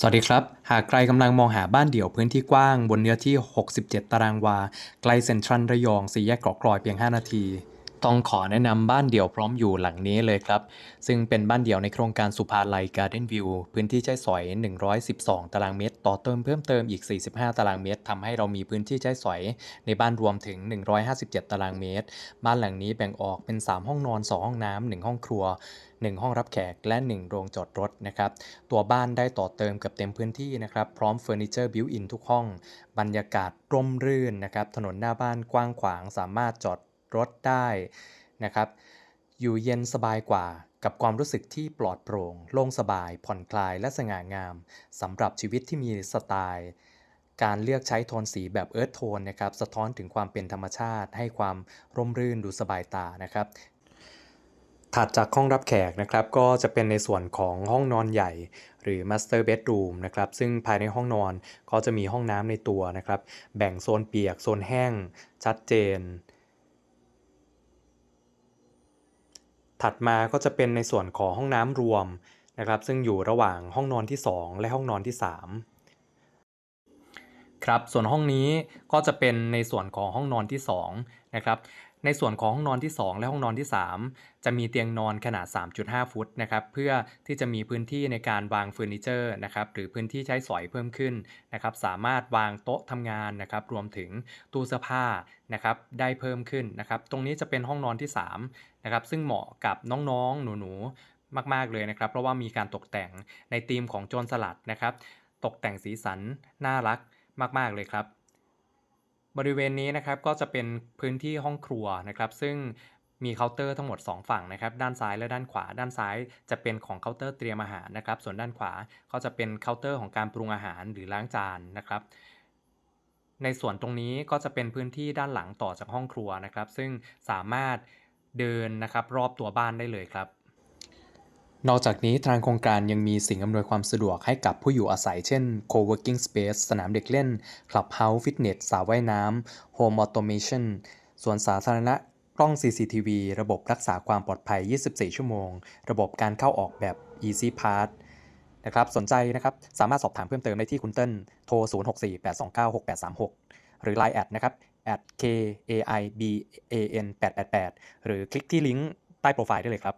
สวัสดีครับ หากใครกำลังมองหาบ้านเดี่ยวพื้นที่กว้าง บนเนื้อที่ 67 ตารางวา ใกล้เซ็นทรัลระยองสี่แยกเกาะกลอยเพียง 5 นาที ต้องขอแนะนำบ้านเดี่ยวพร้อมอยู่หลังนี้เลยครับ ซึ่งเป็นบ้านเดี่ยวในโครงการสุภาลัยการ์เด้นวิวพื้นที่ใช้สอย 112 ตารางเมตร ต่อเติมเพิ่มเติมอีก 45 ตารางเมตรทำให้เรามีพื้นที่ใช้สอย ในบ้านรวมถึง 157 ตารางเมตร บ้านหลังนี้แบ่งออกเป็น 3 ห้องนอน 2 ห้องน้ำ1ห้องครัว 1 ห้องรับแขกและ 1 โรงจอดรถนะครับตัวบ้านได้ต่อเติมเกับเต็มพื้นที่นะครับพร้อมเฟอร์นิเจอร์บิวอินทุกห้อง บรรยากาศร่มรื่นนะครับถนนหน้าบ้านกว้างขวางสามารถจอด รถได้นะครับ อยู่เย็นสบายกว่ากับความรู้สึกที่ปลอดโปร่ง โล่งสบาย ผ่อนคลายและสง่างามสำหรับชีวิตที่มีสไตล์ การเลือกใช้โทนสีแบบเอิร์ธโทนนะครับ สะท้อนถึงความเป็นธรรมชาติ ให้ความร่มรื่นดูสบายตานะครับ ถัดจากห้องรับแขกนะครับ ก็จะเป็นในส่วนของห้องนอนใหญ่หรือ Master Bedroom นะครับ ซึ่งภายในห้องนอนก็จะมีห้องน้ำในตัวนะครับ แบ่งโซนเปียก โซนแห้ง ชัดเจน ถัดมาก็จะเป็นในส่วนของห้องน้ำรวมนะครับ ซึ่งอยู่ระหว่างห้องนอนที่ 2 และห้องนอนที่ 3 ครับส่วนห้องนี้ก็จะเป็นในส่วนของห้องนอนที่2นะครับ ในส่วนของห้องนอนที่ 2 และห้องนอนที่ 3 จะมีเตียงนอนขนาด 3.5 ฟุตนะครับเพื่อที่จะมีพื้นที่ในการวางเฟอร์นิเจอร์นะครับหรือพื้นที่ใช้สอยเพิ่มขึ้นนะครับสามารถวางโต๊ะทำงานนะครับรวมถึงตู้เสื้อผ้านะครับได้เพิ่มขึ้นนะครับตรงนี้จะเป็นห้องนอนที่3นะครับซึ่งเหมาะกับน้องๆ หนูๆ มากๆเลยนะครับ เพราะว่ามีการตกแต่งในธีมของโจรสลัดนะครับตกแต่งสีสันน่ารักมาก ๆ เลยครับ บริเวณนี้นะครับก็จะเป็นพื้นที่ห้องครัวนะครับ ซึ่งมีเคาน์เตอร์ทั้งหมด 2 ฝั่งนะครับ ด้านซ้ายและด้านขวา ด้านซ้ายจะเป็นของเคาน์เตอร์เตรียมอาหารนะครับ ส่วนด้านขวาก็จะเป็นเคาน์เตอร์ของการปรุงอาหารหรือล้างจานนะครับ ในส่วนตรงนี้ก็จะเป็นพื้นที่ด้านหลังต่อจากห้องครัวนะครับ ซึ่งสามารถเดินนะครับรอบตัวบ้านได้เลยครับ นอกจากนี้ทางโครงการยังมีสิ่งอำนวยความสะดวกให้กับผู้อยู่อาศัยเช่น co-working space สนามเด็กเล่น clubhouse fitness สระว่ายน้ำ home automation ส่วนสาธารณะกล้อง CCTV ระบบรักษาความปลอดภัย 24 ชั่วโมง ระบบการเข้าออกแบบ easy pass นะครับสนใจนะครับ สามารถสอบถามเพิ่มเติมได้ที่คุณเติ้ลโทร 0648296836 หรือ Line แอดนะครับ at k a i b a n 888หรือคลิกที่ลิงก์ใต้โปรไฟล์ได้เลยครับ